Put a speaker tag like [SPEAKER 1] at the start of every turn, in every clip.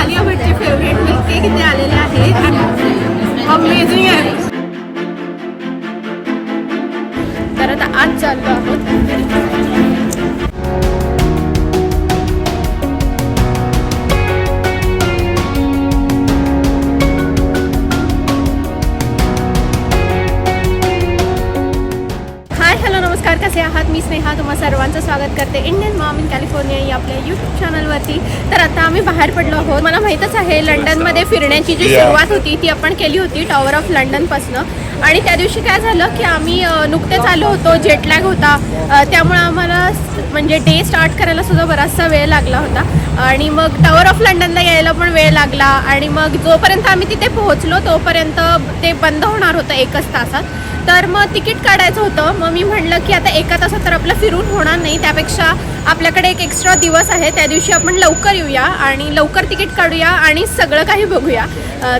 [SPEAKER 1] आलिया भटचे favourite milk cake इथे आलेले आहेत आणि अमेझिंग आहे. तर आता आज चाललो आहोत. कसे आहात? मी स्नेहा. तुम्हा सर्वांचं स्वागत करते इंडियन मॉम इन कॅलिफोर्निया या आपल्या यूट्यूब चॅनलवरती तर आता आम्ही बाहेर पडलो आहोत. मला माहीतच आहे लंडनमध्ये फिरण्याची जी सुरुवात होती ती आपण केली होती टॉवर ऑफ लंडनपासनं आणि त्या दिवशी काय झालं की आम्ही नुकतेच आलो होतो जेटलॅग होता. त्यामुळे आम्हाला म्हणजे डे स्टार्ट करायला सुद्धा बराचसा वेळ लागला होता. आणि मग टॉवर ऑफ लंडनला यायला पण वेळ लागला. आणि मग जोपर्यंत आम्ही तिथे पोहोचलो तोपर्यंत ते बंद होणार होतं एकच तासात. तर मग तिकीट काढायचं होतं. मग मी म्हणलं की आता एका तासात तर आपलं फिरून होणार नाही. त्यापेक्षा आपल्याकडे एक एक्स्ट्रा दिवस आहे. त्या दिवशी आपण लवकर येऊया आणि लवकर तिकीट काढूया आणि सगळं काही बघूया.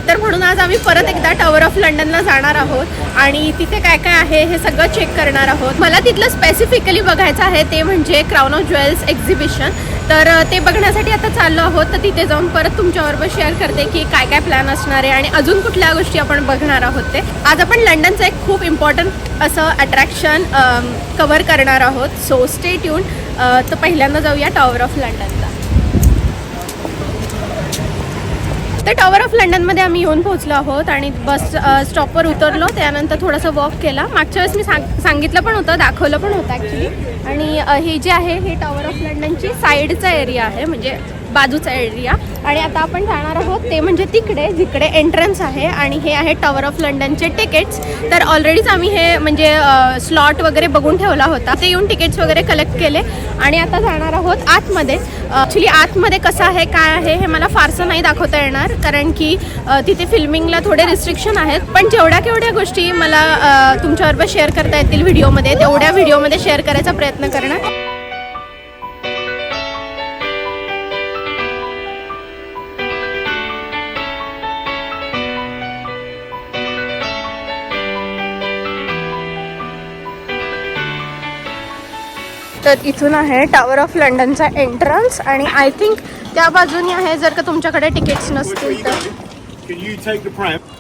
[SPEAKER 1] तर म्हणून आज आम्ही परत एकदा टॉवर ऑफ लंडनला जाणार आहोत आणि तिथे काय काय आहे हे सगळं चेक करणार आहोत. मला तिथलं स्पेसिफिकली बघायचं आहे ते म्हणजे क्राऊन ऑफ ज्वेल्स एक्झिबिशन तर ते बघण्यासाठी आता चाललो आहोत. तर तिथे जाऊन परत तुमच्याबरोबर शेअर करते की काय काय प्लॅन असणार आहे आणि अजून कुठल्या गोष्टी आपण बघणार आहोत ते. आज आपण लंडनचं एक खूप इम्पॉर्टंट असं अट्रॅक्शन कवर करणार आहोत. सो स्टे ट्यून तर पहिल्यांदा जाऊया टॉवर ऑफ लंडन आता टॉवर ऑफ लंडनमध्ये आम्ही येऊन पोहोचलो आहोत आणि बस स्टॉपवर उतरलो. त्यानंतर थोडंसं वॉक केला. मागच्या वेळेस मी सांग सांगितलं पण होतं दाखवलं पण होतं ॲक्च्युली आणि हे जे आहे हे टॉवर ऑफ लंडनची साईडचा एरिया आहे. म्हणजे बाजूचा एरिया. आणि आता आपण जाणार आहोत ते म्हणजे तिकडे जिकडे एंट्रन्स आहे आणि हे आहे टॉवर ऑफ लंडनचे तिकीट्स तर ऑलरेडीच आम्ही हे म्हणजे स्लॉट वगैरे बघून ठेवला होता. ते येऊन तिकीट्स वगैरे कलेक्ट केले. आणि आता जाणार आहोत आतमध्ये. ॲक्च्युली आतमध्ये कसं आहे काय आहे हे मला फारसं नाही दाखवता येणार. कारण की तिथे फिल्मिंगला थोडे रिस्ट्रिक्शन आहेत. पण जेवढ्या केवढ्या गोष्टी मला तुमच्याबरोबर शेअर करता येतील व्हिडिओमध्ये तेवढ्या व्हिडिओमध्ये शेअर करायचा प्रयत्न करणार. तर इथून आहे टॉवर ऑफ लंडनचा एंट्रन्स आणि आय थिंक त्या बाजूनी आहे जर का तुमच्याकडे तिकीट्स नसतील तर.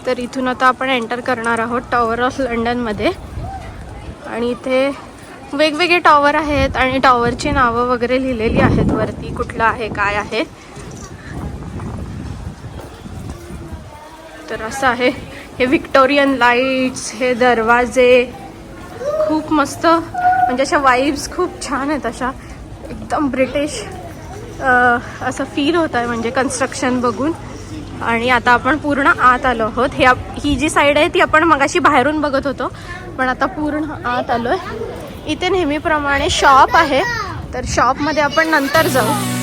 [SPEAKER 1] तर इथून आता आपण एंटर करणार आहोत टॉवर ऑफ लंडनमध्ये आणि इथे वेगवेगळे टॉवर आहेत आणि टॉवरची नावं वगैरे लिहिलेली आहेत वरती कुठलं आहे काय आहे. तर असं आहे. हे विक्टोरियन लाईट्स हे दरवाजे. खूप मस्त म्हणजे अशा वाईब्स खूप छान आहेत अशा. एकदम ब्रिटिश असं फील होत आहे म्हणजे कन्स्ट्रक्शन बघून. आणि आता आपण पूर्ण आत आलो आहोत. हे ही जी साईड आहे ती आपण मगाशी बाहेरून बघत होतो पण आता पूर्ण आत आलो आहे इथे नेहमीप्रमाणे शॉप आहे. तर शॉपमध्ये आपण नंतर जाऊ.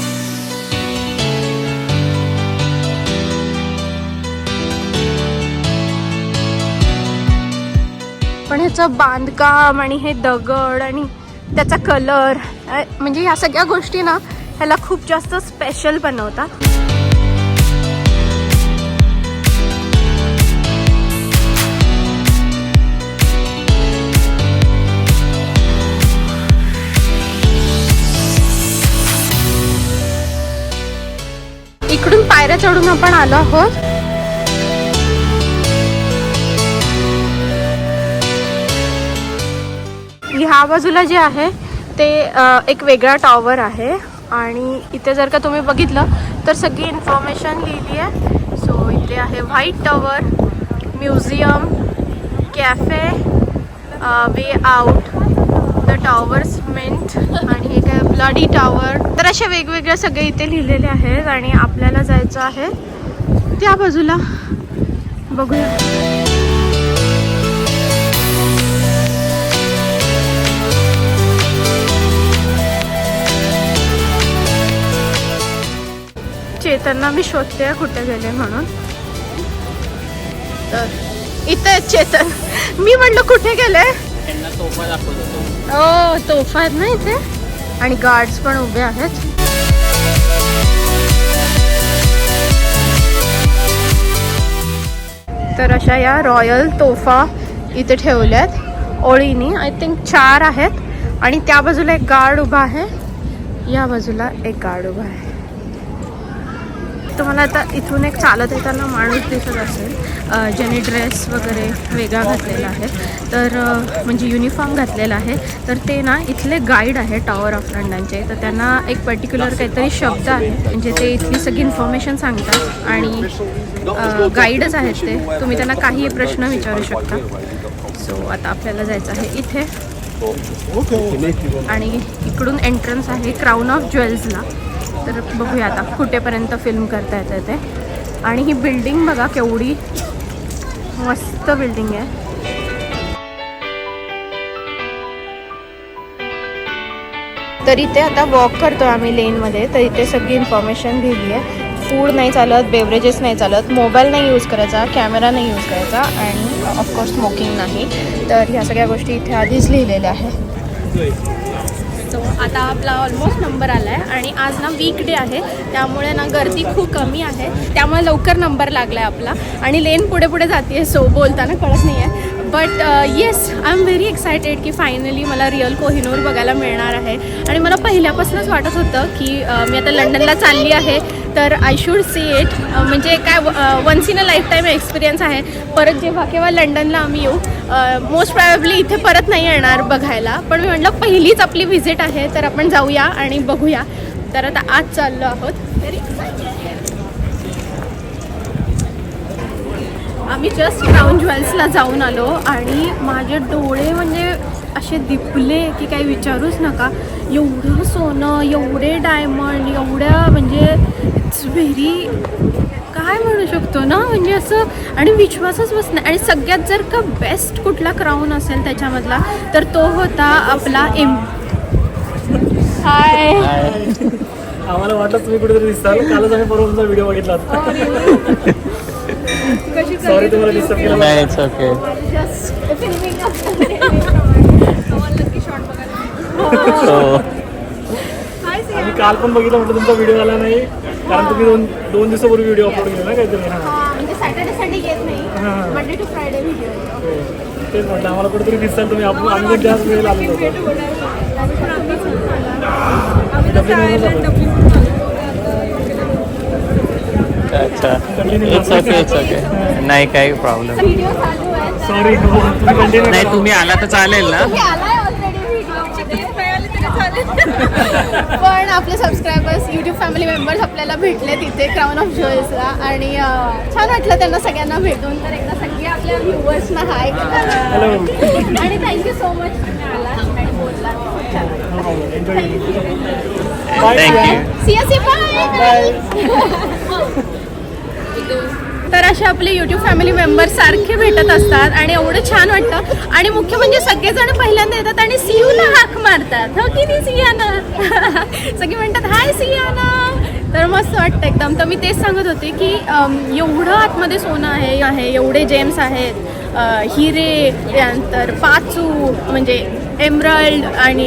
[SPEAKER 1] ह्याचं बांधकाम आणि हे दगड आणि त्याचा कलर म्हणजे ह्या सगळ्या गोष्टी ना ह्याला खूप जास्त स्पेशल बनवतात. इकडून पायऱ्या चढून आपण आलो आहोत. ह्या बाजूला जे आहे ते एक वेगळा टॉवर आहे. आणि इथे जर का तुम्ही बघितलं तर सगळी इन्फॉर्मेशन लिहिली आहे सो इथे आहे White Tower museum cafe way out the Tower's Mint आणि हे काय ब्लडी टॉवर तर असे वेगवेगळे सगळे इथे लिहिलेले आहेत आणि आपल्याला जायचं आहे त्या बाजूला. बघूया. चेतनला मी शोधते कुठे गेले म्हणून. तर इथे आहेत चेतन. मी म्हणलं कुठे गेले?
[SPEAKER 2] त्यांना तोफा दाखवतो
[SPEAKER 1] ओ तोफा आहेत ना इथे? आणि गार्ड्स पण उभे आहेत. तर अशा या रॉयल तोफा इथे ठेवल्यात ओळीनी आय थिंक चार आहेत. आणि त्या बाजूला एक गार्ड उभा आहे. या बाजूला एक गार्ड उभा आहे. तुम्हाला आता इथून एक चालत येताना माणूस दिसत असेल. ज्याने ड्रेस वगैरे वेगळा घातलेला आहे. तर म्हणजे युनिफॉर्म घातलेला आहे. तर ते ना इथले गाईड आहे टॉवर ऑफ लंडनचे तर त्यांना एक पर्टिक्युलर काहीतरी शब्द आहे. म्हणजे ते इथली सगळी इन्फॉर्मेशन सांगतात आणि गाईडच आहेत ते. तुम्ही त्यांना काही प्रश्न विचारू शकता. सो आता आपल्याला जायचं आहे इथे. आणि इकडून एंट्रन्स आहे क्राऊन ऑफ ज्वेल्सला तर बघूया आता कुठेपर्यंत फिल्म करता येतं ते. आणि ही बिल्डिंग बघा केवढी मस्त बिल्डिंग आहे. तर इथे आता वॉक करतो आम्ही लेनमध्ये तर इथे सगळी इन्फॉर्मेशन दिली आहे. फूड नाही चालत बेवरेजेस नाही चालत मोबाईल नाही यूज करायचा कॅमेरा नाही यूज करायचा अँड ऑफकोर्स स्मोकिंग नाही. तर ह्या सगळ्या गोष्टी इथे आधीच लिहिलेल्या आहे सो आता आपला ऑलमोस्ट नंबर आला आहे आणि आज ना वीक डे आहे. त्यामुळे ना गर्दी खूप कमी आहे. त्यामुळे लवकर नंबर लागला आहे आपला. आणि लेन पुढे पुढे जाते सो बोलताना कळत नाही आहे but yes I am very excited की फायनली मला रिअल कोहिनूर बघायला मिळणार आहे. आणि मला पहिल्यापासूनच वाटत होतं की uh, मी आता लंडनला चालली आहे. तर आय शूड सी इट म्हणजे काय once in a lifetime experience आहे. परत जेव्हा केव्हा लंडनला आम्ही येऊ मोस्ट प्रायबली इथे परत नाही येणार बघायला. पण मी म्हटलं पहिलीच आपली व्हिजिट आहे तर आपण जाऊया आणि बघूया. तर आता आज चाललो आहोत. आम्ही जस्ट क्राऊन ज्वेल्सला जाऊन आलो आणि माझे डोळे म्हणजे असे दिपले की काही विचारूच नका. एवढं सोनं एवढे डायमंड एवढ्या म्हणजे इट्स व्हेरी काय म्हणू शकतो ना? म्हणजे असं आणि विश्वासच बसणार आणि सगळ्यात जर का बेस्ट कुठला क्राऊन असेल त्याच्यामधला तर तो होता आपला एम हाय
[SPEAKER 3] आम्हाला वाटलं तुम्ही कुठेतरी दिसताल कालच आम्ही परवा तुमचा व्हिडिओ बघितला सॉरी तुम्हाला डिस्टर्ब केलं.
[SPEAKER 2] नाही इट्स ओके.
[SPEAKER 3] आम्ही काल पण बघितलं म्हटलं तुमचा व्हिडिओ आला नाही. कारण तुम्ही दोन दोन दिवसापूर्वी व्हिडिओ अपलोड केला ना काहीतरी. हा
[SPEAKER 1] म्हणजे सॅटर्डे संडे येत नाही. मंडे टू फ्रायडे व्हिडिओ
[SPEAKER 3] हो. तेच म्हटलं आम्हाला कुठेतरी दिसताल तुम्ही. आपण आम्ही पण त्याच वेळेला आलेलो होतो.
[SPEAKER 2] अच्छा. इट्स ओके इट्स ओके नाही काही प्रॉब्लेम
[SPEAKER 1] व्हिडिओ चालू आहे. तर-
[SPEAKER 3] सॉरी तुम्ही कंटिन्यू
[SPEAKER 2] नाही तुम्ही आला तर चालेल ना?
[SPEAKER 1] पण आपले सबस्क्रायबर्स युट्यूब फॅमिली मेंबर्स आपल्याला भेटले तिथे क्राऊन ऑफ ज्वेल्सला आणि छान वाटलं त्यांना सगळ्यांना भेटून. तर एकदा सगळे आपल्या व्ह्युअर्सना हाय
[SPEAKER 3] हॅलो
[SPEAKER 1] आणि थँक्यू सो मच तुम्ही आला आणि बोलला तर असे आपले यूट्यूब फॅमिली मेंबर सारखे भेटत असतात आणि एवढं छान वाटतं. आणि मुख्य म्हणजे सगळेजण पहिल्यांदा येतात आणि सीयूला हाक मारतात. हो की नाही सियाना? सगळे म्हणतात हाय सियाना. तर मस्त वाटतं एकदम. तर मी तेच सांगत होते की एवढं आतमध्ये सोनं आहे आहे एवढे जेम्स आहेत. हिरे त्यानंतर पाचू म्हणजे एमरल्ड आणि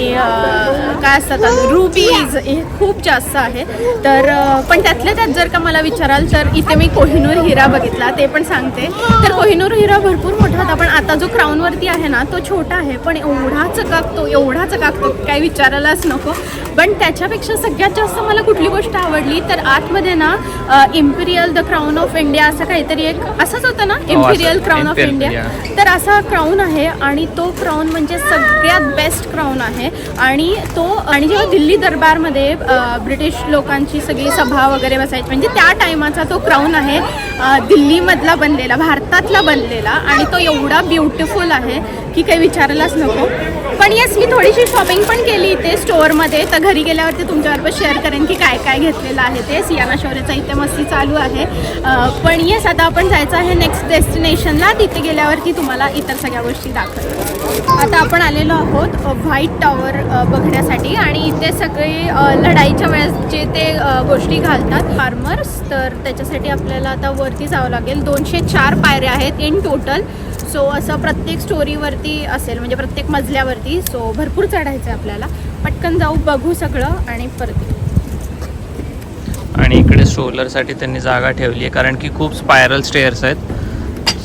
[SPEAKER 1] काय असतात रुबीज हे खूप जास्त आहे. तर पण त्यातल्या त्यात जर का मला विचाराल तर इथे मी कोहिनूर हिरा बघितला ते पण सांगते. तर कोहिनूर हिरा भरपूर मोठा होता पण आता जो क्राऊनवरती आहे ना तो छोटा आहे. पण एवढा चकाकतो एवढा चकाकतो काही विचारायलाच नको. पण त्याच्यापेक्षा सगळ्यात जास्त मला कुठली गोष्ट आवडली तर आतमध्ये ना imperial the crown of India असं काहीतरी एक असंच होतं ना इम्पिरियल क्राऊन ऑफ इंडिया तर असा क्राऊन आहे आणि तो क्राऊन म्हणजे सगळ्यात बेस्ट क्राऊन आहे. आणि तो आणि जेव्हा दिल्ली दरबारमध्ये ब्रिटिश लोकांची सगळी सभा वगैरे बसायची म्हणजे त्या टायमाचा तो क्राऊन आहे दिल्लीमधला बनलेला भारतातला बनलेला आणि तो एवढा ब्युटिफुल आहे की काही विचारायलाच नको. पण येस मी थोडीशी शॉपिंग पण केली इथे स्टोअरमध्ये तर घरी गेल्यावरती तुमच्याबरोबर शेअर करेन की काय काय घेतलेलं आहे ते. सियाना शौर्याचा इथे मस्ती चालू आहे. पण येस आता आपण जायचं आहे नेक्स्ट डेस्टिनेशनला तिथे गेल्यावरती तुम्हाला इतर सगळ्या गोष्टी दाखवतो आता आपण आलेलो आहोत व्हाईट टॉवर बघण्यासाठी. आणि इथे सगळे लढाईच्या वेळेस जे ते गोष्टी घालतात. फार्मर्स तर त्याच्यासाठी आपल्याला आता वरती जावं लागेल. दोनशे चार पायऱ्या आहेत इन टोटल सो असं प्रत्येक स्टोरीवरती असेल म्हणजे प्रत्येक मजल्यावरती सो भरपूर चढायचं आहे आपल्याला. पटकन जाऊ बघू सगळं आणि परत
[SPEAKER 2] आणि इकडे स्ट्रोलरसाठी त्यांनी जागा ठेवली आहे कारण की खूप स्पायरल स्टेअर्स आहेत.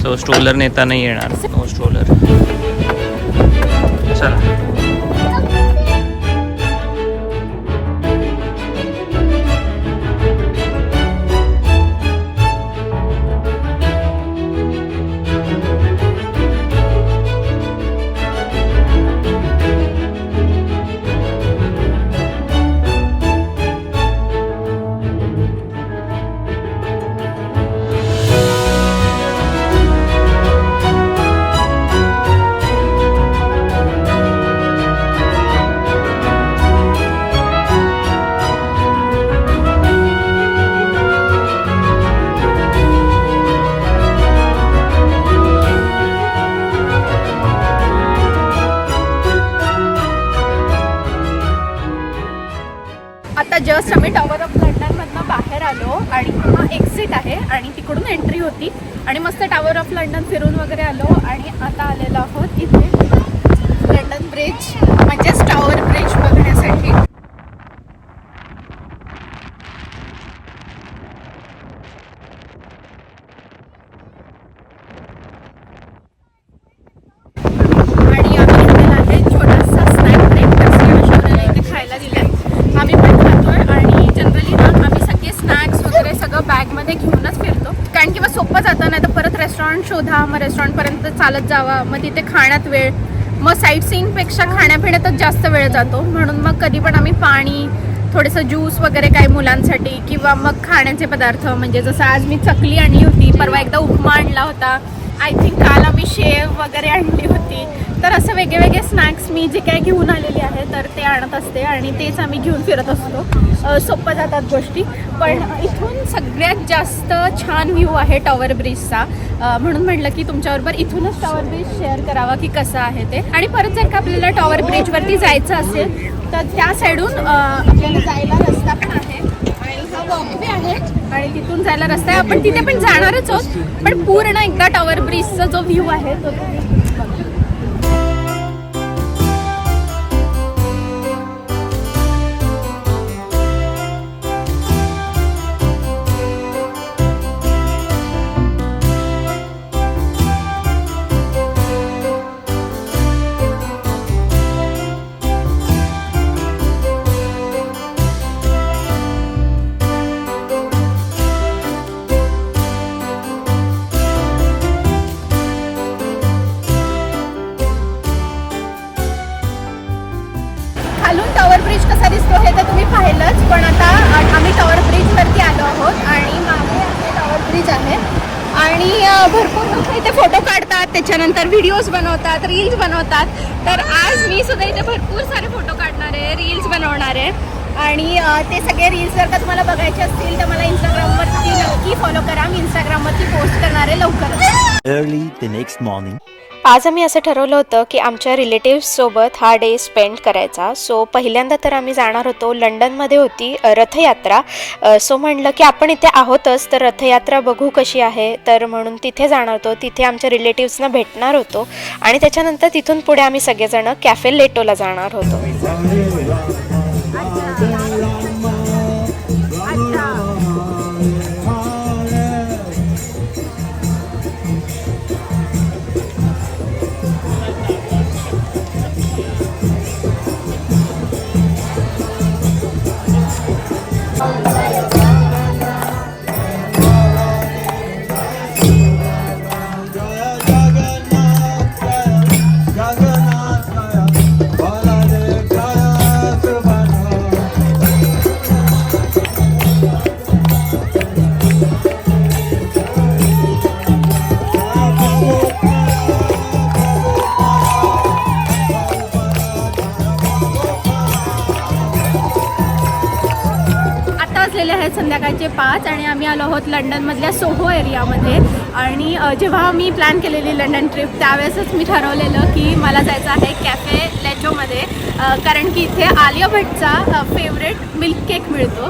[SPEAKER 2] सो स्ट्रोलर नेता नाही येणार. नो स्ट्रोलर चला.
[SPEAKER 1] आणि एंट्री होती. आणि मस्त टावर ऑफ लंडन फिरून वगैरे आलो आणि आता आलेलो आहोत इथे. लंडन ब्रिज म्हणजेच टावर ब्रिज बघण्यासाठी आणि आम्ही घेतलेला आहे छोटासा स्नॅक ब्रेक शौर्याला इथे खायला दिलाय आम्ही पण खातोय आणि जनरली ना आम्ही सगळे स्नॅक्स वगैरे सगळं बॅगमध्ये घेऊनच फिरतो कारण की मग सोपं जातं नाही तर परत रेस्टॉरंट शोधा मग रेस्टॉरंटपर्यंत चालत जावा मग तिथे खाण्यात वेळ. मग साईट सीईंगपेक्षा खाण्यापिण्यातच जास्त वेळ जातो. म्हणून मग कधी पण आम्ही पाणी थोडंसं ज्यूस वगैरे काही मुलांसाठी किंवा मग खाण्याचे पदार्थ म्हणजे जसं आज मी चकली आणली होती परवा एकदा उपमा आणला होता. आय थिंक काल आम्ही शेव वगैरे आणली होती. तर असं वेगळेवेगळे स्नॅक्स मी जे काय घेऊन आलेले आहे तर ते आणत असते आणि तेच आम्ही घेऊन फिरत असतो. सोपं जातात गोष्टी. पण इथून सगळ्यात जास्त छान व्ह्यू आहे टॉवर ब्रिजचा म्हणून म्हटलं की तुमच्याबरोबर इथूनच टॉवर ब्रिज शेअर करावा की कसं आहे ते. आणि परत जर का आपल्याला टॉवर ब्रिजवरती जायचं असेल तर त्या साईडून आपल्याला जायला रस्ता पण आहे. आणि वॉकवे आहे. आणि तिथून जायला रस्ता आहे. आपण तिथे पण जाणारच आहोत. पण पूर्ण एकदा टॉवर ब्रिजचा जो व्ह्यू आहे तो ते इथे फोटो काढतात त्याच्यानंतर व्हिडिओज बनवतात रील्स बनवतात. तर आज मी सुद्धा इथे भरपूर सारे फोटो काढणार आहे रील्स बनवणार. आहे आणि ते सगळे रील्स जर का तुम्हाला बघायचे असतील तर मला इंस्टाग्रामवरती नक्की फॉलो करा. मी इंस्टाग्रामवरती पोस्ट करणार आहे लवकरच.
[SPEAKER 4] Early the next morning.
[SPEAKER 5] आज आम्ही असं ठरवलं होतं की आमच्या रिलेटिव्हसोबत हा डे स्पेंड करायचा. सो पहिल्यांदा तर आम्ही जाणार होतो. लंडनमध्ये होती रथयात्रा. सो म्हणलं की आपण इथे आहोतच तर रथयात्रा बघू कशी आहे. तर म्हणून तिथे जाणार होतो. तिथे आमच्या रिलेटिव्सना भेटणार होतो. आणि त्याच्यानंतर तिथून पुढे आम्ही सगळेजण कॅफे लेटोला जाणार होतो.
[SPEAKER 1] वाजलेले आहेत संध्याकाळचे पाच आणि आम्ही आलो आहोत लंडनमधल्या सोहो एरियामध्ये. आणि जेव्हा मी प्लॅन केलेली लंडन ट्रिप त्यावेळेसच मी ठरवलेलं की मला जायचं आहे कॅफे लेचोमध्ये कारण की इथे आलिया भट्टचा फेवरेट मिल्क केक मिळतो.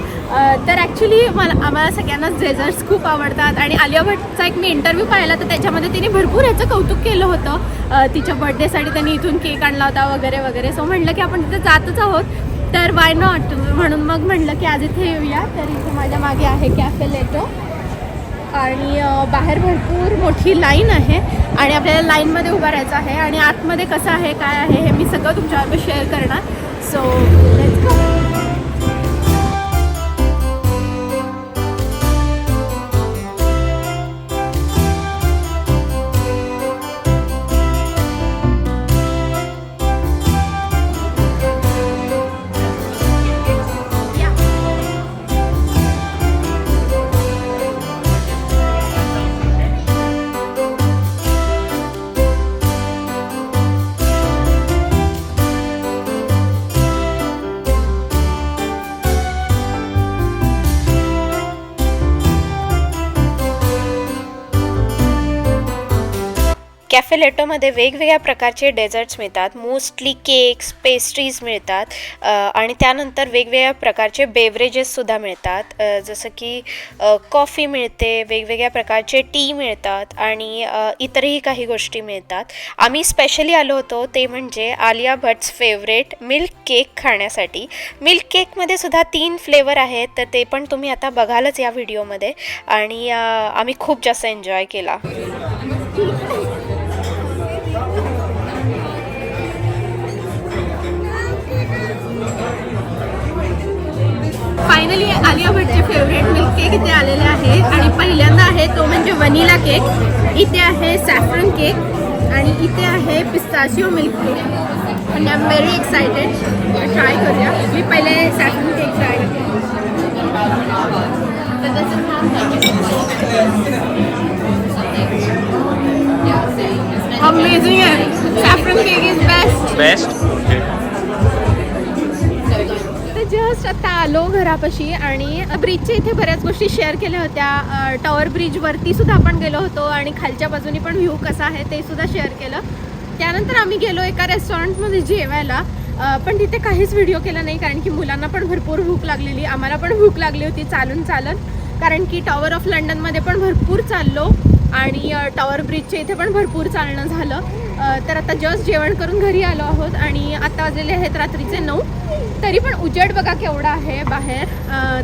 [SPEAKER 1] तर ॲक्च्युली मला आम्हाला सगळ्यांनाच डेझर्ट्स खूप आवडतात आणि आलिया भट्टचा एक मी इंटरव्ह्यू पाहिला तर त्याच्यामध्ये तिने भरपूर ह्याचं कौतुक केलं होतं. तिच्या बर्थडेसाठी त्यांनी इथून केक आणला होता वगैरे वगैरे. सो म्हटलं की आपण तिथे जातच आहोत. तर वाय नॉट म्हणून मग म्हटलं की आज इथे येऊया. तर इथे माझ्या मागे आहे कॅफे लेटो आणि बाहेर भरपूर मोठी लाईन आहे. आणि आपल्याला लाईनमध्ये उभं राहायचं आहे. आणि आतमध्ये कसं आहे काय आहे हे मी सगळं तुमच्याबरोबर शेअर करणार. सो लेट्स गो
[SPEAKER 5] कॅफे लेटोमध्ये वेगवेगळ्या प्रकारचे डेझर्ट्स मिळतात. मोस्टली केक्स पेस्ट्रीज मिळतात. आणि त्यानंतर वेगवेगळ्या प्रकारचे बेवरेजेससुद्धा मिळतात. जसं की कॉफी मिळते वेगवेगळ्या प्रकारचे टी मिळतात आणि इतरही काही गोष्टी मिळतात. आम्ही स्पेशली आलो होतो ते म्हणजे Alia Bhatt's favourite milk cake खाण्यासाठी. मिल्क केकमध्ये सुद्धा तीन फ्लेवर आहेत तर ते पण तुम्ही आता बघालच या व्हिडिओमध्ये आणि आम्ही खूप जास्त एन्जॉय केला.
[SPEAKER 1] फायनली आलिया भटचे फेवरेट मिल्क केक इथे आलेले आहे आणि पहिल्यांदा आहे तो म्हणजे वनिला केक इथे आहे सॅफ्रन केक आणि इथे आहे पिस्ताशिओ मिल्क केक आणि I am very excited try करूया. मी पहिले सॅफ्रन केक ट्राय अमेझिंग आहे. Saffron cake is best
[SPEAKER 2] best
[SPEAKER 1] just आता आलो घरापाशी आणि ब्रिजच्या इथे बऱ्याच गोष्टी शेअर केल्या होत्या. टॉवर ब्रिजवरती सुद्धा आपण गेलो होतो आणि खालच्या बाजूनी पण व्ह्यू कसा आहे ते सुद्धा शेअर केलं. त्यानंतर आम्ही गेलो एका रेस्टॉरंटमध्ये जेवायला. पण तिथे काहीच व्हिडिओ केला नाही कारण की मुलांना पण भरपूर भूक लागलेली. आम्हाला पण भूक लागली होती. चालून चालत कारण की टॉवर ऑफ लंडनमध्ये पण भरपूर चाललो आणि टॉवर ब्रिजच्या इथे पण भरपूर चालणं झालं. तर आता जस्ट जेवण करून घरी आलो आहोत आणि आता वाजलेले आहेत रात्रीचे नऊ. तरी पण उजेड बघा केवढा आहे बाहेर.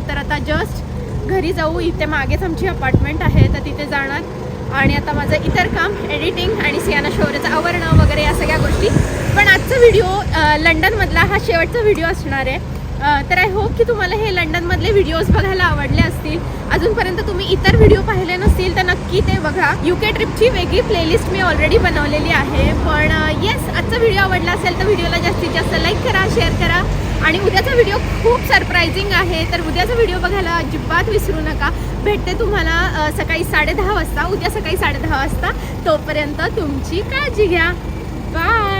[SPEAKER 1] तर आता जस्ट घरी जाऊ. इथे मागेच आमची अपार्टमेंट आहे तर तिथे जाणार. आणि आता माझं इतर काम एडिटिंग आणि सियाना शौर्यचं आवरणं वगैरे या सगळ्या गोष्टी. पण आजचा व्हिडिओ लंडनमधला हा शेवटचा व्हिडिओ असणार आहे. तर आय होप की तुम्हाला हे लंडनमधले व्हिडिओज बघायला आवडले असतील. अजूनपर्यंत तुम्ही इतर व्हिडिओ पाहिले नसतील तर नक्की ते बघा. युके ट्रिपची वेगळी प्लेलिस्ट मी ऑलरेडी बनवलेली आहे. पण येस आजचा व्हिडिओ आवडला असेल तर व्हिडिओला जास्तीत जास्त लाईक करा शेअर करा. आणि उद्याचा व्हिडिओ खूप सरप्रायझिंग आहे. तर उद्याचा व्हिडिओ बघायला अजिबात विसरू नका. भेटते तुम्हाला सकाळी साडेदहा वाजता. उद्या सकाळी साडेदहा वाजता. तोपर्यंत तुमची काळजी घ्या. बाय